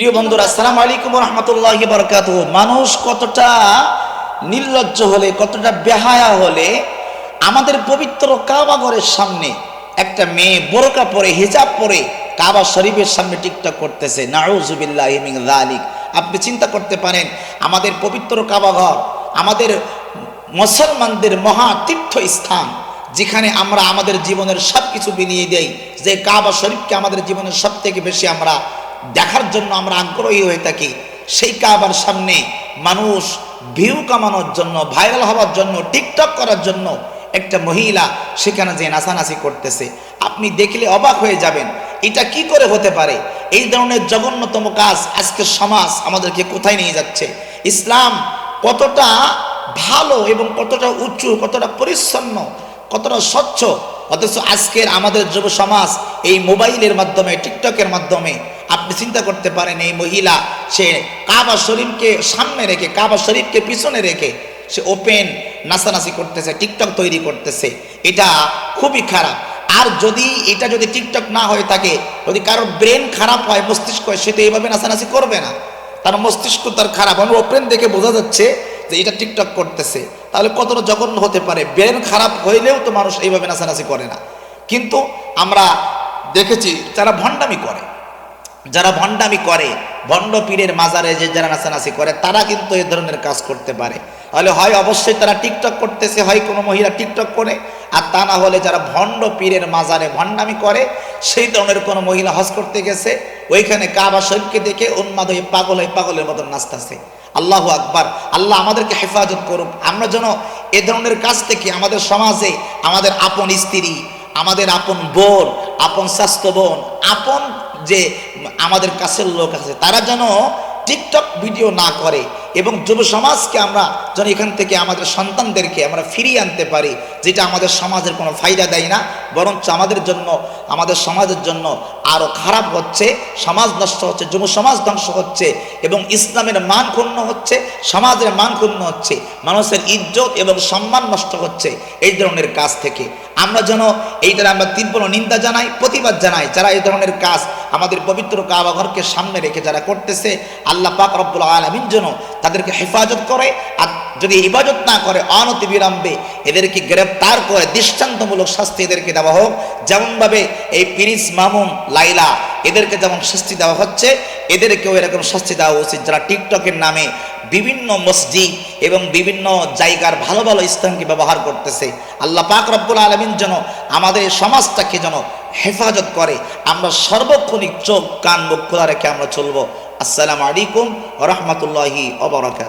প্রিয় বন্ধুরা, আসসালামু আলাইকুম রহমতুল্লাহ বরকাত মানুষ কতটা নির্লজ্জ হলে, কতটা বেহায়া হলে, আমাদের পবিত্র কাবাগরের সামনে একটা মেয়ে বোরকা পরে, হিজাব পরে কাবা শরীফের সামনে টিকটক করতেছে। নাউজুবিল্লাহ যালিক। আপনি চিন্তা করতে পারেন, আমাদের পবিত্র কাবাঘর আমাদের মুসলমানদের মহা তীর্থ স্থান যেখানে আমরা আমাদের জীবনের সব কিছু বিলিয়ে দেই। যে কাবা শরীফকে আমাদের জীবনের সব থেকে বেশি আমরা দেখার জন্য আমরা আগ্রহী হয়ে থাকি। সেই কাবার সামনে মানুষ ভিউ কামানোর জন্য ভাইরাল হওয়ার জন্য, টিকটক করার জন্য একটা মহিলা সেখানে যে নাচানাচি করতেছে। আপনি দেখলে অবাক হয়ে যাবেন, এটা কি করে হতে পারে? এই ধরনের জঘন্যতম কাজ আজকে সমাজ আমাদেরকে কোথায় নিয়ে যাচ্ছে? ইসলাম কতটা ভালো এবং কতটা উঁচু, কতটা পরিচ্ছন্ন, কতটা স্বচ্ছ অথচ আজকের আমাদের যুব সমাজ এই মোবাইলের মাধ্যমে, টিকটকের মাধ্যমে, আপনি চিন্তা করতে পারেন এই মহিলা, সে কাবা শরীফকে সামনে রেখে, কাবা শরীফকে পিছনে রেখে, সে ওপেন নাচানাচি করতেছে, টিকটক তৈরি করতেছে। এটা খুবই খারাপ। আর যদি এটা যদি টিকটক না হয়ে থাকে, যদি কারোর ব্রেন খারাপ হয়, মস্তিষ্ক হয় সে তো এইভাবে নাচানাচি করবে না। তার মস্তিষ্ক তার খারাপ। আমার ওপেন দেখে বোঝা যাচ্ছে যে এটা টিকটক করতেছে, তাহলে কতটা জঘন্য হতে পারে? ব্রেন খারাপ হইলেও তো মানুষ এইভাবে নাচানাচি করে না। কিন্তু আমরা দেখেছি, যারা ভণ্ডামি করে, যারা ভণ্ডামি করে, ভণ্ড পীরের মাজারে যে যারা নাচানাচি করে, তারা কিন্তু এই ধরনের কাজ করতে পারে। তাহলে হয় অবশ্যই তারা টিকটক করতেছে, হয় কোনো মহিলা টিকটক করে, আর তা না হলে যারা ভণ্ড পীরের মাজারে ভণ্ডামি করে, সেই ধরনের কোনো মহিলা হজ করতে গেছে, ওইখানে কাবা শরীফকে দেখে উন্মাদ পাগল হয়ে পাগলের মতন নাচতেছে। আল্লাহ আকবার, আল্লাহ আমাদেরকে হেফাজত করুক। আমরা যেন এ ধরনের কাজ থেকে আমাদের সমাজে আমাদের আপন স্ত্রী, আমাদের আপন বোন, আপন স্বাস্থ্য বোন আপন যে আমাদের কাছের লোক আছে, তারা যেন টিকটক ভিডিও না করে এবং যুব সমাজকে আমরা যেন এখান থেকে আমাদের সন্তানদেরকে আমরা ফিরিয়ে আনতে পারি, যেটা আমাদের সমাজের কোনো ফায়দা দেয় না, বরঞ্চ আমাদের জন্য, আমাদের সমাজের জন্য আরও খারাপ হচ্ছে, সমাজ নষ্ট হচ্ছে, যুব সমাজ ধ্বংস হচ্ছে এবং ইসলামের মান ক্ষুণ্ণ হচ্ছে, সমাজের মান ক্ষুণ্ণ হচ্ছে, মানুষের ইজ্জত এবং সম্মান নষ্ট হচ্ছে, এই ধরনের কাজ থেকে। আমরা যেন এইটার আমরা তীব্র নিন্দা জানাই, প্রতিবাদ জানাই, যারা এই ধরনের কাজ আমাদের পবিত্র কাবাঘরকে সামনে রেখে যারা করতেছে, আল্লাহ পাক রব্বুল আলমিন যেন তাদেরকে হেফাজত করে। আর যদি ইবাজত না করে অনতি বিলম্বে এদেরকে গ্রেপ্তার করে, দৃষ্টান্তমূলক শাস্তি এদেরকে দেওয়া হোক। যেমনভাবে এই প্রিন্স মামুন, লাইলা, এদেরকে যেমন শাস্তি দেওয়া হচ্ছে, এদেরকেও এরকম শাস্তি দেওয়া উচিত। যারা টিকটকের নামে বিভিন্ন মসজিদ এবং বিভিন্ন জায়গার ভালো ভালো স্থানকে ব্যবহার করতেছে, আল্লাহ পাক রব্বুল আলমিন যেন আমাদের সমাজটাকে যেন হেফাজত করে, আমরা সর্বক্ষণিক চোখ, কান, মুখ খোলা রেখে আমরা চলবো। আসসালামু আলাইকুম রহমতুল্লাহি অবরাকাত